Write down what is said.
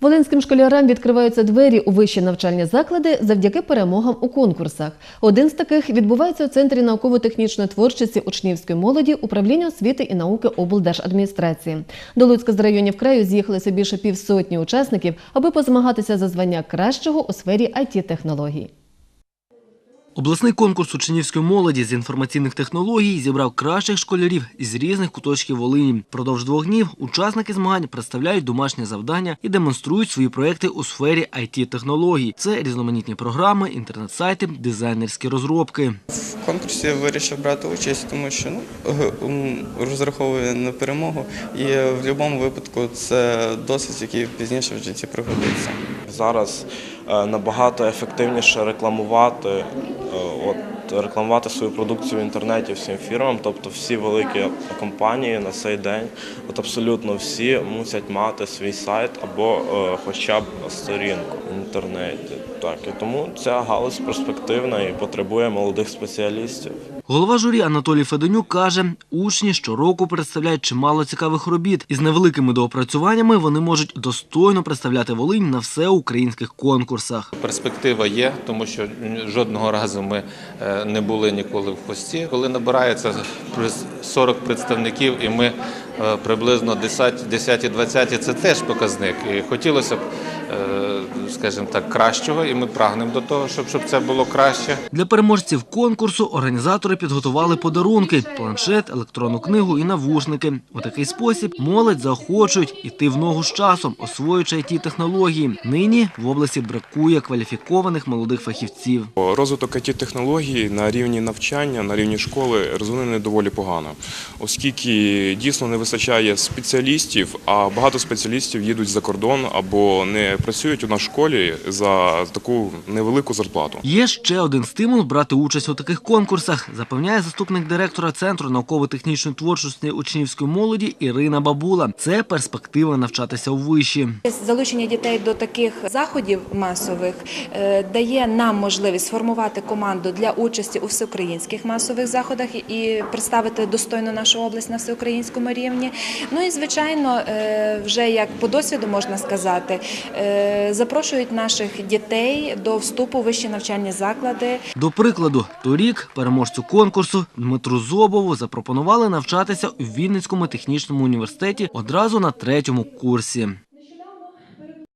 Волинським школярам відкриваються двері у вищі навчальні заклади завдяки перемогам у конкурсах. Один з таких відбувається у центрі науково-технічної творчості учнівської молоді управління освіти і науки облдержадміністрації. До Луцька з районів краю з'їхалися більше півсотні учасників, аби позмагатися за звання кращого у сфері it технологій Обласний конкурс учнівської молоді з інформаційних технологій зібрав кращих школярів із різних куточків Волині. Продовж двох днів учасники змагань представляють домашні завдання і демонструють свої проекти у сфері it технологій Це різноманітні програми, інтернет-сайти, дизайнерські розробки. В конкурсі я вирішив брати участь, тому що ну, розраховую на перемогу, і в будь-якому випадку це досвід, який пізніше в житті пригодиться. Зараз е, набагато ефективніше рекламувати, от, рекламувати свою продукцію в інтернеті всім фірмам. Тобто всі великі компанії на цей день, от абсолютно всі мусять мати свій сайт або е, хоча б сторінку в інтернеті. Так, і тому ця галузь перспективна і потребує молодих спеціалістів. Голова журі Анатолій Федонюк каже, учні щороку представляють чимало цікавих робіт. Із невеликими доопрацюваннями вони можуть достойно представляти Волинь на всеукраїнських конкурсах. Перспектива є, тому що жодного разу ми е, не були ніколи в хвості. Коли набирається приз- 40 представників, і ми приблизно 10-20 це теж показник. І хотілося б, е, скажімо так, кращого, і ми прагнемо до того, щоб, щоб це було краще. Для переможців конкурсу організатори підготували подарунки: планшет, електронну книгу і навушники. У такий спосіб молодь заохочують іти в ногу з часом, освоюючи it технології. Нині в області бракує кваліфікованих молодих фахівців. Розвиток it технологій на рівні навчання, на рівні школи розвинений доволі погано, оскільки дійсно не вистачає спеціалістів, а багато спеціалістів їдуть за кордон або не працюють у нас школі за таку невелику зарплату. Є ще один стимул брати участь у таких конкурсах, запевняє заступник директора Центру науково-технічної творчості учнівської молоді Ірина Бабула. Це перспектива навчатися у виші. Залучення дітей до таких заходів масових е, дає нам можливість сформувати команду для участі у всеукраїнських масових заходах і представити достойно нашу область на всеукраїнському рівні. Ну і звичайно, е, вже як по досвіду можна сказати, е, запрошують наших дітей до вступу у вищі навчальні заклади. До прикладу, торік переможцю конкурсу Дмитру Зобову запропонували навчатися у Вінницькому технічному університеті одразу на третьому курсі.